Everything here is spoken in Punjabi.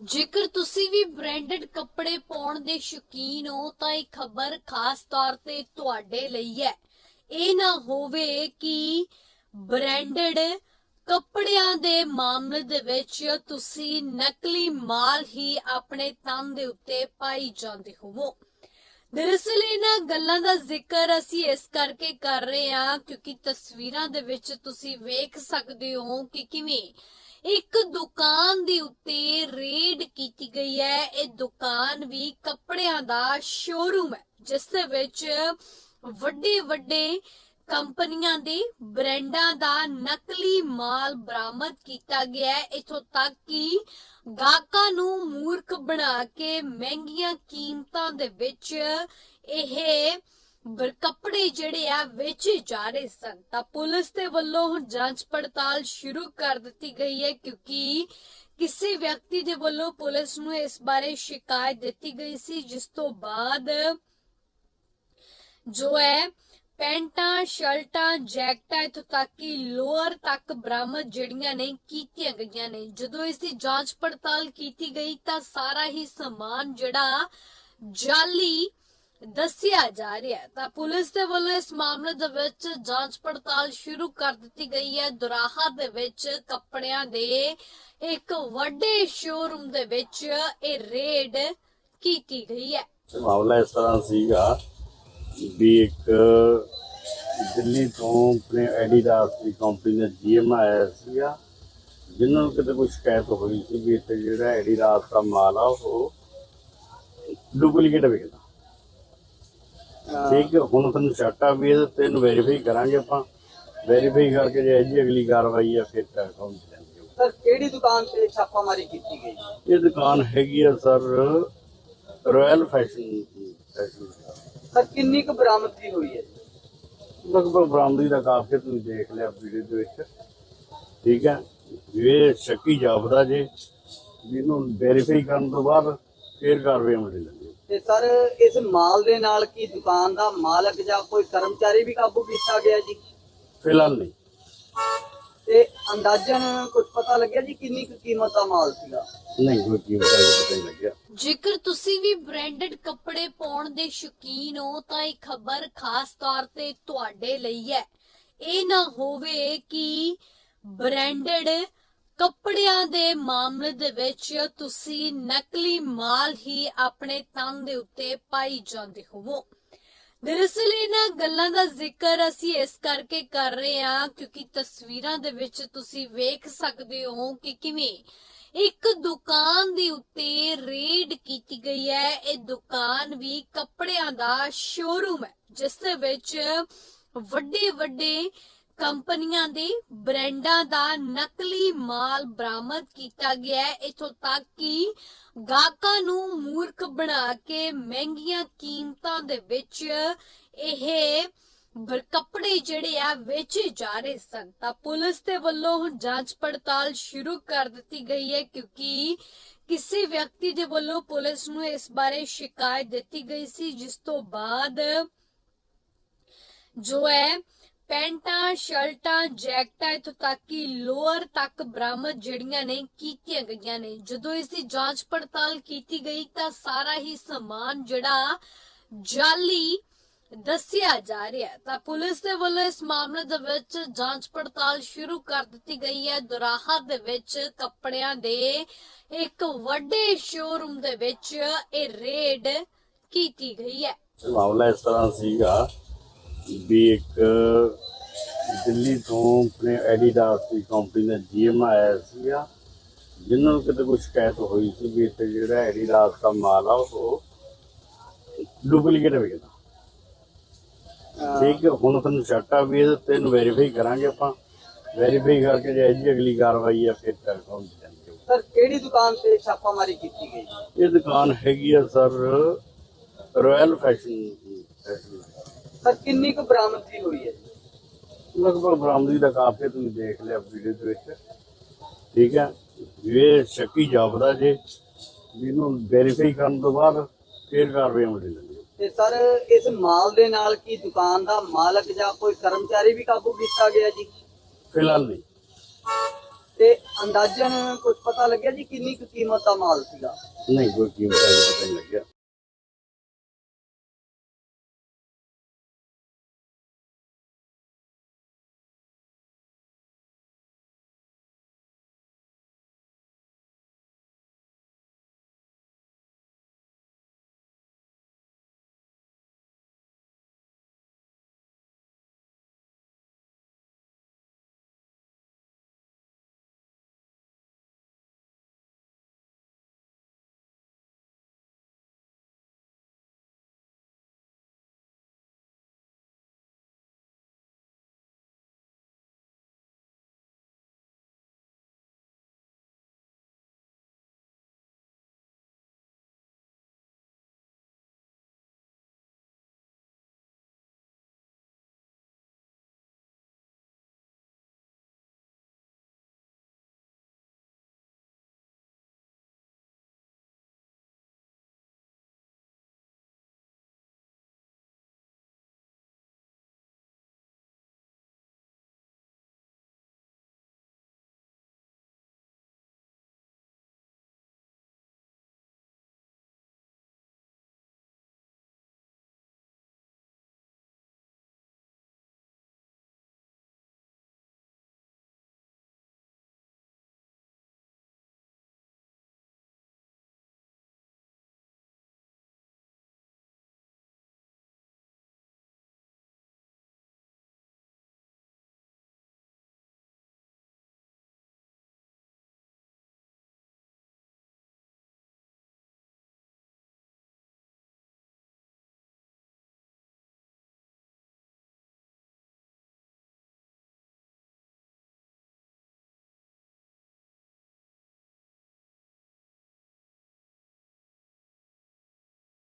ਜੇਕਰ ਤੁਸੀਂ ਵੀ ਬ੍ਰਾਂਡਡ ਕੱਪੜੇ ਪਾਉਣ ਦੇ ਸ਼ੌਕੀਨ ਹੋ, ਤਾਂ ਇਹ ਖਬਰ ਖਾਸ ਤੌਰ ਤੇ ਤੁਹਾਡੇ ਲਈ ਹੈ। ਇਹ ਨਾ ਹੋਵੇ ਕਿ ਬ੍ਰਾਂਡਡ ਕੱਪੜਿਆਂ ਦੇ ਮਾਮਲੇ ਦੇ ਵਿੱਚ ਤੁਸੀਂ ਨਕਲੀ ਮਾਲ ਹੀ ਆਪਣੇ ਤਨ ਦੇ ਉੱਤੇ ਪਾਈ ਜਾਂਦੇ ਹੋਵੋ। ਦਰਅਸਲ ਇਹਨਾਂ ਗੱਲਾਂ ਦਾ ਜ਼ਿਕਰ ਅਸੀਂ ਇਸ ਕਰਕੇ ਕਰ ਰਹੇ ਹਾਂ, ਕਿਉਂਕਿ ਤਸਵੀਰਾਂ ਦੇ ਵਿੱਚ ਤੁਸੀਂ ਵੇਖ ਸਕਦੇ ਹੋ ਕਿ ਕਿਵੇਂ ਇੱਕ ਦੁਕਾਨ ਦੇ ਉੱਤੇ ਰੇਡ ਕੀਤੀ ਗਈ ਹੈ। ਇਹ ਦੁਕਾਨ ਵੀ ਕੱਪੜਿਆਂ ਦਾ ਸ਼ੋਰੂਮ ਹੈ, ਜਿਸ ਦੇ ਵਿੱਚ ਵੱਡੇ ਵੱਡੇ ਕੰਪਨੀਆਂ ਦੇ ਬ੍ਰਾਂਡਾਂ ਦਾ ਨਕਲੀ ਮਾਲ ਬਰਾਮਦ ਕੀਤਾ ਗਿਆ ਹੈ। ਇਥੋਂ ਤੱਕ ਕਿ ਗਾਹਕਾਂ ਨੂੰ ਮੂਰਖ ਬਣਾ ਕੇ ਮਹਿੰਗੀਆਂ ਕੀਮਤਾਂ ਦੇ ਵਿੱਚ ਇਹ ਕਪੜੇ ਜਿਹੜੇ ਆ ਵੇਚੇ ਜਾ ਰਹੇ ਸਨ, ਤਾਂ ਪੁਲਿਸ ਦੇ ਵੱਲੋਂ ਹੁਣ ਜਾਂਚ ਪੜਤਾਲ ਸ਼ੁਰੂ ਕਰ ਦਿੱਤੀ ਗਈ ਹੈ, ਕਿਉਂਕਿ ਕਿਸੇ ਵਿਅਕਤੀ ਦੇ ਵੱਲੋਂ ਪੁਲਿਸ ਨੂੰ ਇਸ ਬਾਰੇ ਸ਼ਿਕਾਇਤ ਦਿੱਤੀ ਗਈ ਸੀ, ਜਿਸ ਤੋਂ ਬਾਅਦ ਜੋ ਹੈ, ਪੈਂਟਾਂ, ਸ਼ਰਟਾਂ, ਜੈਕਟਾਂ ਇਥੋਂ ਤੱਕ ਕਿ ਲੋਅਰ ਤੱਕ ਬਰਾਮਦ ਜਿਹੜੀਆਂ ਨੇ ਕੀਤੀਆਂ ਗਈਆਂ ਨੇ। ਜਦੋਂ ਇਸ ਦੀ ਜਾਂਚ ਪੜਤਾਲ ਕੀਤੀ ਗਈ, ਤਾਂ ਸਾਰਾ ਹੀ ਸਮਾਨ ਜਿਹੜਾ ਜਾਲੀ ਦੱਸਿਆ ਜਾ ਰਿਹਾ ਹੈ। ਤਾਂ ਪੁਲਿਸ ਦੇ ਵੱਲੋਂ ਇਸ ਮਾਮਲੇ ਦੇ ਵਿੱਚ ਜਾਂਚ ਪੜਤਾਲ ਸ਼ੁਰੂ ਕਰ ਦਿੱਤੀ ਗਈ ਹੈ। ਦੁਰਾਹਾ ਦੇ ਵਿੱਚ ਕੱਪੜਿਆਂ ਦੇ ਇੱਕ ਵੱਡੇ ਸ਼ੋਰੂਮ ਦੇ ਵਿੱਚ ਇਹ ਰੇਡ ਕੀਤੀ ਗਈ ਹੈ। ਮਾਮਲਾ ਇਸ ਤਰ੍ਹਾਂ ਸੀਗਾ ਵੀ ਇੱਕ ਦਿੱਲੀ ਤੋਂ ਆਪਣੇ ਐਡੀਡਾਸ ਦੀ ਕੰਪਨੀ ਦਾ ਜੀਐਮ ਆਇਆ ਸੀਗਾ ਜਿਨ੍ਹਾਂ ਨੂੰ ਕਿਤੇ ਕੋਈ ਸ਼ਿਕਾਇਤ ਹੋਈ ਸੀ ਵੀ ਇੱਥੇ ਜਿਹੜਾ ਐਡੀਡਾਸ ਦਾ ਮਾਲ ਆ ਉਹ ਡੁਪਲੀਕੇਟ ਵਿਕਦਾ ਠੀਕ ਹੈ ਹੁਣ ਤੁਹਾਨੂੰ ਸ਼ਰਟਾਂ ਵੀ ਇਹਦੇ ਤੇ ਨੂੰ ਵੈਰੀਫਾਈ ਕਰਾਂਗੇ ਆਪਾਂ। ਵੈਰੀਫਾਈ ਕਰਕੇ ਜੇ ਜੀ ਅਗਲੀ ਕਾਰਵਾਈ ਆ ਫਿਰ ਤਾਂ ਅਕਾਊਂਟ ਸਰ ਕਿਹੜੀ ਦੁਕਾਨ ਤੇ ਛਾਪਾਮਾਰੀ ਕੀਤੀ ਗਈ? ਇਹ ਦੁਕਾਨ ਹੈਗੀ ਆ ਸਰ ਰਾਇਲ ਫੈਸ਼ਨ ਸਰ ਕਿੰਨੀ ਕੁ ਬਰਾਮਦਗੀ ਹੋਈ ਹੈ? ਲਗਭਗ ਬਰਾਮਦੀ ਦਾ ਕਾਫੀ ਤੁਸੀਂ ਦੇਖ ਲਿਆ ਵੀਡੀਓ ਦੇ ਵਿੱਚ। ਠੀਕ ਹੈ ਇਹ ਸ਼ੱਕੀ ਜਾਪਦਾ ਜੇ ਜਿਹਨੂੰ ਵੈਰੀਫਾਈ ਕਰਨ ਤੋਂ ਬਾਅਦ ਫੇਰ ਕਾਰਵਾਈ ਅਮਲ ਲੈਂਦੇ ਤੇ ਸਰ ਇਸ ਮਾਲ ਦੇ ਨਾਲ ਕੀ ਦੁਕਾਨ ਦਾ ਮਾਲਕ ਜਾਂ ਕੋਈ ਕਰਮਚਾਰੀ ਵੀ ਕਾਬੂ ਕੀਤਾ ਗਿਆ ਜੀ? ਫਿਲਹਾਲ ਨਹੀਂ। ਤੇ ਅੰਦਾਜ਼ਨ ਕੁਝ ਪਤਾ ਲੱਗਿਆ ਜੀ ਕਿੰਨੀ ਕੁ ਕੀਮਤ ਦਾ ਮਾਲ ਸੀਗਾ? ਨਹੀਂ ਕੋਈ ਕੀਮਤ ਦਾ ਪਤਾ ਨਹੀਂ ਲੱਗਿਆ। ਜੇਕਰ ਤੁਸੀਂ ਵੀ ਬ੍ਰਾਂਡਡ ਕੱਪੜੇ ਪਾਉਣ ਦੇ ਸ਼ੌਕੀਨ ਹੋ ਤਾਂ ਇਹ ਖਬਰ ਖਾਸ ਤੌਰ ਤੇ ਤੁਹਾਡੇ ਲਈ ਹੈ। ਇਹ ਨਾ ਹੋਵੇ ਕਿ ਬ੍ਰਾਂਡਡ ਕੱਪੜਿਆਂ ਦੇ ਮਾਮਲੇ ਦੇ ਵਿੱਚ ਤੁਸੀਂ ਨਕਲੀ ਮਾਲ ਹੀ ਆਪਣੇ ਤਨ ਦੇ ਉੱਤੇ ਪਾਈ ਜਾਂਦੇ ਹੋਵੋ। ਦਰਅਸਲ ਇਹਨਾਂ ਗੱਲਾਂ ਦਾ ਜ਼ਿਕਰ ਅਸੀਂ ਇਸ ਕਰਕੇ ਕਰ ਰਹੇ ਹਾਂ ਕਿਉਂਕਿ ਤਸਵੀਰਾਂ ਦੇ ਵਿੱਚ ਤੁਸੀਂ ਵੇਖ ਸਕਦੇ ਹੋ ਕਿ ਕਿਵੇਂ ਇੱਕ ਦੁਕਾਨ ਦੇ ਉੱਤੇ ਰੇਡ ਕੀਤੀ ਗਈ ਹੈ। ਇਹ ਦੁਕਾਨ ਵੀ ਕੱਪੜਿਆਂ ਦਾ ਸ਼ੋਰੂਮ ਹੈ, ਜਿਸ ਦੇ ਵਿੱਚ ਵੱਡੇ ਵੱਡੇ ਕੰਪਨੀਆਂ ਦੇ ਬ੍ਰਾਂਡਾਂ ਦਾ ਨਕਲੀ ਮਾਲ ਬਰਾਮਦ ਕੀਤਾ ਗਿਆ ਹੈ ਇਥੋਂ ਤੱਕ ਕਿ ਗਾਹਕਾਂ ਨੂੰ ਮੂਰਖ ਬਣਾ ਕੇ ਮਹਿੰਗੀਆਂ ਕੀਮਤਾਂ ਦੇ ਵਿੱਚ ਇਹ ਬ- ਕੱਪੜੇ ਜਿਹੜੇ ਆ ਵੇਚੇ ਜਾ ਰਹੇ ਸਨ। ਤਾਂ ਪੁਲਿਸ ਦੇ ਵੱਲੋਂ ਹੁਣ ਜਾਂਚ ਪੜਤਾਲ ਸ਼ੁਰੂ ਕਰ ਦਿੱਤੀ ਗਈ ਹੈ ਕਿਉਂਕਿ ਕਿਸੇ ਵਿਅਕਤੀ ਦੇ ਵੱਲੋਂ ਪੁਲਿਸ ਨੂੰ ਇਸ ਬਾਰੇ ਸ਼ਿਕਾਇਤ ਦਿੱਤੀ ਗਈ ਸੀ, ਜਿਸ ਤੋਂ ਬਾਅਦ ਜੋ ਹੈ ਪੈਂਟਾਂ, ਸ਼ਰਟਾਂ, ਜੈਕਟਾਂ ਇਥੋਂ ਤੱਕ ਕਿ ਲੋਅਰ ਤੱਕ ਬਰਾਮਦ ਜਿਹੜੀਆਂ ਨੇ, ਕੀਤੀਆਂ ਗਈਆਂ ਨੇ। ਜਦੋਂ ਇਸ ਦੀ ਜਾਂਚ ਪੜਤਾਲ ਕੀਤੀ ਗਈ ਤਾਂ ਸਾਰਾ ਹੀ ਸਮਾਨ ਜਿਹੜਾ ਜਾਲੀ ਦੱਸਿਆ ਜਾ ਰਿਹਾ ਤਾਂ ਪੁਲਿਸ ਦੇ ਵੱਲੋਂ ਇਸ ਮਾਮਲੇ ਦੇ ਵਿੱਚ ਜਾਂਚ ਪੜਤਾਲ ਸ਼ੁਰੂ ਕਰ ਦਿੱਤੀ ਗਈ ਹੈ। ਦੁਰਾਹਾ ਦੇ ਵਿੱਚ ਕੱਪੜਿਆਂ ਦੇ ਇੱਕ ਵੱਡੇ ਸ਼ੋਰੂਮ ਦੇ ਵਿੱਚ ਇਹ ਰੇਡ ਕੀਤੀ ਗਈ ਹੈ। ਮਾਮਲਾ ਇਸ ਤਰ੍ਹਾਂ ਸੀਗਾ ਵੀ ਇੱਕ ਦਿੱਲੀ ਤੋਂ ਆਪਣੇ ਐਡੀਡਾਸ ਦੀ ਕੰਪਨੀ ਦਾ ਜੀਐਮ ਆਇਆ ਸੀਗਾ ਜਿਨ੍ਹਾਂ ਨੂੰ ਕਿਤੇ ਕੋਈ ਸ਼ਿਕਾਇਤ ਹੋਈ ਸੀ ਵੀ ਇੱਥੇ ਜਿਹੜਾ ਐਡੀਡਾਸ ਦਾ ਮਾਲ ਆ ਉਹ ਡੁਪਲੀਕੇਟ ਵਿਕਦਾ ਠੀਕ ਹੈ ਹੁਣ ਤੁਹਾਨੂੰ ਸ਼ਰਟਾਂ ਵੀ ਇਹਦੇ ਤੇ ਨੂੰ ਵੈਰੀਫਾਈ ਕਰਾਂਗੇ ਆਪਾਂ। ਵੈਰੀਫਾਈ ਕਰਕੇ ਜੇ ਜੀ ਅਗਲੀ ਕਾਰਵਾਈ ਆ ਫਿਰ ਅਕਾਊਂਟ ਜਾਣਗੇ ਸਰ ਕਿਹੜੀ ਦੁਕਾਨ ਤੇ ਛਾਪਾਮਾਰੀ ਕੀਤੀ ਗਈ? ਇਹ ਦੁਕਾਨ ਹੈਗੀ ਆ sir royal fashion fashion sir ਕਿੰਨੀ ਕੁ ਬਰਾਮਦਗੀ ਹੋਈ ਹੈ? ਲਗਭਗ ਬਰਾਮਦੀ ਦਾ ਕਾਫੀ ਤੁਸੀਂ ਦੇਖ ਲਿਆ ਵੀਡੀਓ ਦੇ ਵਿੱਚ। ਠੀਕ ਹੈ ਇਹ ਸ਼ੱਕੀ ਜਾਪਦਾ ਜੇ ਜਿਹਨੂੰ ਵੈਰੀਫਾਈ ਕਰਨ ਤੋਂ ਬਾਅਦ ਫੇਰ ਕਾਰਵਾਈ ਅਮਲ ਲੈਂਦੇ ਤੇ ਸਰ ਇਸ ਮਾਲ ਦੇ ਨਾਲ ਕੀ ਦੁਕਾਨ ਦਾ ਮਾਲਕ ਜਾਂ ਕੋਈ ਕਰਮਚਾਰੀ ਵੀ ਕਾਬੂ ਕੀਤਾ ਗਿਆ ਜੀ? ਫਿਲਹਾਲ ਨਹੀਂ। ਤੇ ਅੰਦਾਜ਼ਨ ਕੁਝ ਪਤਾ ਲੱਗਿਆ ਜੀ ਕਿੰਨੀ ਕੁ ਕੀਮਤ ਦਾ ਮਾਲ ਸੀਗਾ? ਨਹੀਂ ਕੋਈ ਕੀਮਤ ਦਾ ਪਤਾ ਨਹੀਂ ਲੱਗਿਆ।